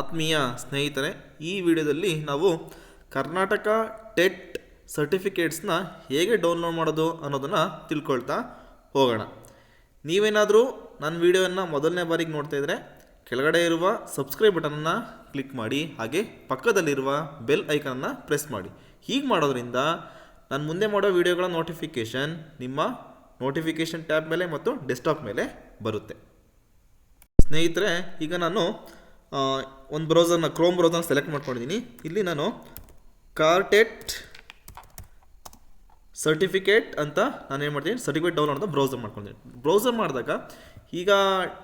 ಆತ್ಮೀಯ ಸ್ನೇಹಿತರೆ, ಈ ವಿಡಿಯೋದಲ್ಲಿ ನಾವು ಕರ್ನಾಟಕ ಟೆಟ್ ಸರ್ಟಿಫಿಕೇಟ್ಸ್ನ ಹೇಗೆ ಡೌನ್ಲೋಡ್ ಮಾಡೋದು ಅನ್ನೋದನ್ನು ತಿಳ್ಕೊಳ್ತಾ ಹೋಗೋಣ. ನೀವೇನಾದರೂ ನನ್ನ ವಿಡಿಯೋವನ್ನು ಮೊದಲನೇ ಬಾರಿಗೆ ನೋಡ್ತಾ ಇದ್ದರೆ ಕೆಳಗಡೆ ಇರುವ ಸಬ್ಸ್ಕ್ರೈಬ್ ಬಟನನ್ನು ಕ್ಲಿಕ್ ಮಾಡಿ, ಹಾಗೆ ಪಕ್ಕದಲ್ಲಿರುವ ಬೆಲ್ ಐಕನನ್ನು ಪ್ರೆಸ್ ಮಾಡಿ. ಹೀಗೆ ಮಾಡೋದ್ರಿಂದ ನಾನು ಮುಂದೆ ಮಾಡೋ ವಿಡಿಯೋಗಳ ನೋಟಿಫಿಕೇಷನ್ ನಿಮ್ಮ ನೋಟಿಫಿಕೇಷನ್ ಟ್ಯಾಬ್ ಮೇಲೆ ಮತ್ತು ಡೆಸ್ಕ್ಟಾಪ್ ಮೇಲೆ ಬರುತ್ತೆ. ಸ್ನೇಹಿತರೆ, ಈಗ ನಾನು ಒಂದು ಬ್ರೌಸರ್ನ ಕ್ರೋಮ್ ಬ್ರೌಸರ್ನ ಸೆಲೆಕ್ಟ್ ಮಾಡ್ಕೊಂಡಿದ್ದೀನಿ ಇಲ್ಲಿ ನಾನು ಕಾರ್ಟೆಟ್ ಸರ್ಟಿಫಿಕೇಟ್ ಅಂತ ನಾನು ಏನು ಮಾಡ್ತೀನಿ ಸರ್ಟಿಫಿಕೇಟ್ ಡೌನ್ಲೋಡ್ ಅಂತ ಬ್ರೌಸರ್ ಮಾಡ್ಕೊಂಡಿದ್ದೀನಿ ಬ್ರೌಸರ್ ಮಾಡಿದಾಗ ಈಗ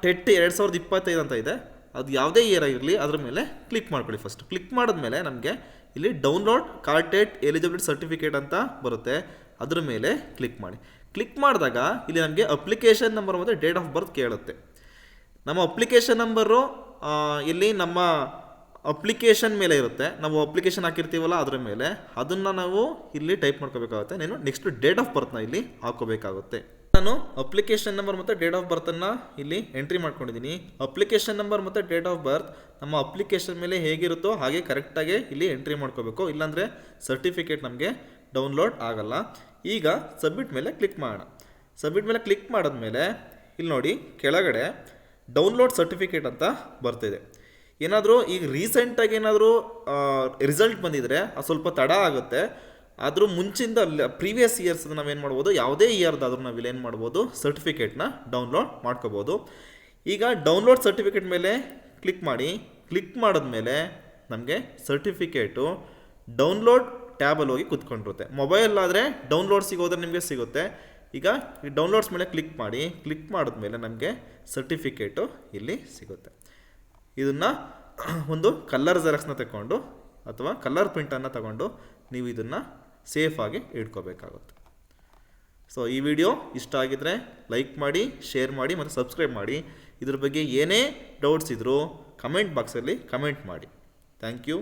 ಟೆಟ್ ಎರಡು ಸಾವಿರದ ಇಪ್ಪತ್ತೈದು ಅಂತ ಇದೆ. ಅದು ಯಾವುದೇ ಇಯರ್ ಆಗಿರಲಿ, ಅದ್ರ ಮೇಲೆ ಕ್ಲಿಕ್ ಮಾಡ್ಕೊಳ್ಳಿ ಫಸ್ಟ್ ಕ್ಲಿಕ್ ಮಾಡಿದ್ಮೇಲೆ ನಮಗೆ ಇಲ್ಲಿ ಡೌನ್ಲೋಡ್ ಕಾರ್ಟೆಟ್ ಎಲಿಜಿಬಿಲಿಟಿ ಸರ್ಟಿಫಿಕೇಟ್ ಅಂತ ಬರುತ್ತೆ. ಅದ್ರ ಮೇಲೆ ಕ್ಲಿಕ್ ಮಾಡಿ. ಕ್ಲಿಕ್ ಮಾಡಿದಾಗ ಇಲ್ಲಿ ನಮಗೆ ಅಪ್ಲಿಕೇಶನ್ ನಂಬರ್ ಮತ್ತು ಡೇಟ್ ಆಫ್ ಬರ್ತ್ ಕೇಳುತ್ತೆ. ನಮ್ಮ ಅಪ್ಲಿಕೇಶನ್ ನಂಬರು ಇಲ್ಲಿ ನಮ್ಮ ಅಪ್ಲಿಕೇಶನ್ ಮೇಲೆ ಇರುತ್ತೆ. ನಾವು ಅಪ್ಲಿಕೇಶನ್ ಹಾಕಿರ್ತೀವಲ್ಲ ಅದರ ಮೇಲೆ. ಅದನ್ನು ನಾವು ಇಲ್ಲಿ ಟೈಪ್ ಮಾಡ್ಕೋಬೇಕಾಗುತ್ತೆ. ನೀನು ನೆಕ್ಸ್ಟ್ ಡೇಟ್ ಆಫ್ ಬರ್ತ್ನ ಇಲ್ಲಿ ಹಾಕೋಬೇಕಾಗುತ್ತೆ. ನಾನು ಅಪ್ಲಿಕೇಶನ್ ನಂಬರ್ ಮತ್ತು ಡೇಟ್ ಆಫ್ ಬರ್ತನ್ನು ಇಲ್ಲಿ ಎಂಟ್ರಿ ಮಾಡ್ಕೊಂಡಿದ್ದೀನಿ ಅಪ್ಲಿಕೇಶನ್ ನಂಬರ್ ಮತ್ತು ಡೇಟ್ ಆಫ್ ಬರ್ತ್ ನಮ್ಮ ಅಪ್ಲಿಕೇಶನ್ ಮೇಲೆ ಹೇಗಿರುತ್ತೋ ಹಾಗೆ ಕರೆಕ್ಟಾಗಿ ಇಲ್ಲಿ ಎಂಟ್ರಿ ಮಾಡ್ಕೋಬೇಕು. ಇಲ್ಲಾಂದರೆ ಸರ್ಟಿಫಿಕೇಟ್ ನಮಗೆ ಡೌನ್ಲೋಡ್ ಆಗಲ್ಲ. ಈಗ ಸಬ್ಮಿಟ್ ಮೇಲೆ ಕ್ಲಿಕ್ ಮಾಡೋಣ. ಸಬ್ಮಿಟ್ ಮೇಲೆ ಕ್ಲಿಕ್ ಮಾಡಿದ್ಮೇಲೆ, ಇಲ್ಲಿ ನೋಡಿ ಕೆಳಗಡೆ ಡೌನ್ಲೋಡ್ ಸರ್ಟಿಫಿಕೇಟ್ ಅಂತ ಬರ್ತಿದೆ. ಏನಾದರೂ ಈಗ ರೀಸೆಂಟಾಗಿ ಏನಾದರೂ ರಿಸಲ್ಟ್ ಬಂದಿದ್ರೆ ಅದು ಸ್ವಲ್ಪ ತಡ ಆಗುತ್ತೆ. ಆದರೂ ಮುಂಚಿಂದ ಪ್ರೀವಿಯಸ್ ಇಯರ್ಸ್ ನಾವೇನು ಮಾಡ್ಬೋದು, ಯಾವುದೇ ಇಯರ್ದಾದ್ರೂ ನಾವು ಏನು ಮಾಡ್ಬೋದು ಸರ್ಟಿಫಿಕೇಟ್ನ ಡೌನ್ಲೋಡ್ ಮಾಡ್ಕೋಬೋದು. ಈಗ ಡೌನ್ಲೋಡ್ ಸರ್ಟಿಫಿಕೇಟ್ ಮೇಲೆ ಕ್ಲಿಕ್ ಮಾಡಿ ಕ್ಲಿಕ್ ಮಾಡಿದ್ಮೇಲೆ ನಮಗೆ ಸರ್ಟಿಫಿಕೇಟು ಡೌನ್ಲೋಡ್ ಟ್ಯಾಬಲ್ಲಿ ಹೋಗಿ ಕುತ್ಕೊಂಡಿರುತ್ತೆ. ಮೊಬೈಲ್ ಆದರೆ ಡೌನ್ಲೋಡ್ ಸಿಗೋದ್ರೆ ನಿಮಗೆ ಸಿಗುತ್ತೆ. ಈಗ ಈ ಡೌನ್ಲೋಡ್ಸ್ ಮೇಲೆ ಕ್ಲಿಕ್ ಮಾಡಿ ಕ್ಲಿಕ್ ಮಾಡಿದ್ಮೇಲೆ ನಮಗೆ ಸರ್ಟಿಫಿಕೇಟು ಇಲ್ಲಿ ಸಿಗುತ್ತೆ. ಇದನ್ನು ಒಂದು ಕಲ್ಲರ್ ಜೆರಾಕ್ಸ್ನ ತಗೊಂಡು ಅಥವಾ ಕಲ್ಲರ್ ಪ್ರಿಂಟನ್ನು ತಗೊಂಡು ನೀವು ಇದನ್ನು ಸೇಫಾಗಿ ಇಟ್ಕೋಬೇಕಾಗುತ್ತೆ. ಸೊ ಈ ವಿಡಿಯೋ ಇಷ್ಟ ಆಗಿದ್ರೆ ಲೈಕ್ ಮಾಡಿ ಶೇರ್ ಮಾಡಿ ಮತ್ತು ಸಬ್ಸ್ಕ್ರೈಬ್ ಮಾಡಿ. ಇದ್ರ ಬಗ್ಗೆ ಏನೇ ಡೌಟ್ಸ್ ಇದ್ದರೂ ಕಮೆಂಟ್ ಬಾಕ್ಸಲ್ಲಿ ಕಮೆಂಟ್ ಮಾಡಿ. Thank you